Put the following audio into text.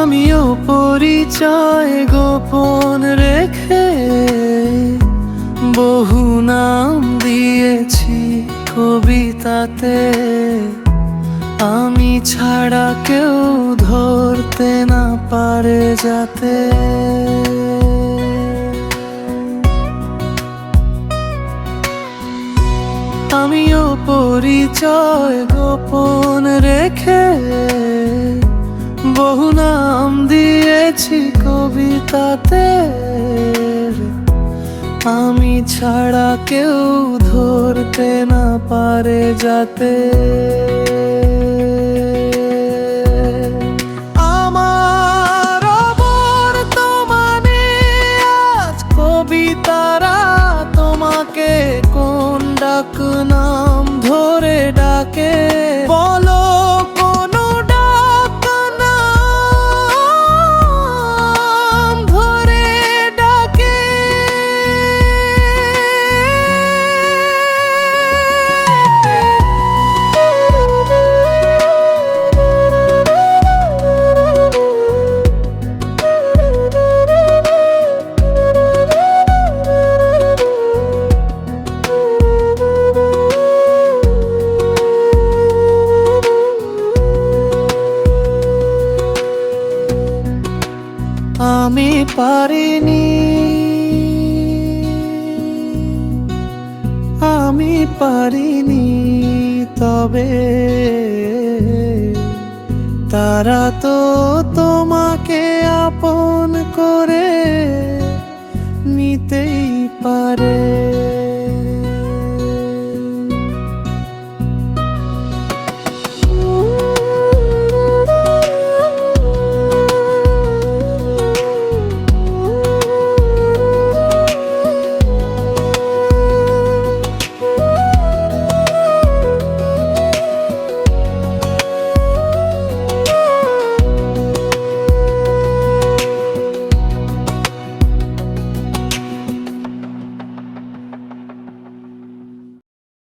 আমিও পরিচয় গোপন রেখে বহু নাম দিয়েছি কবিতাতে। আমি ছাড়া কেউ ধরতে না পারে যাতে। আমিও পরিচয় গোপন রেখে বহু নাম দিয়েছি কবিতাতে। আমি ছাড়া কেউ ধরতে না পারে যাতে। কবিতারা তোমাকে নাম ধরে ডাকে। আমি পারিনি। আমি পারিনি তবে তারা তো তোমাকে আপন করে নিতেই পারে।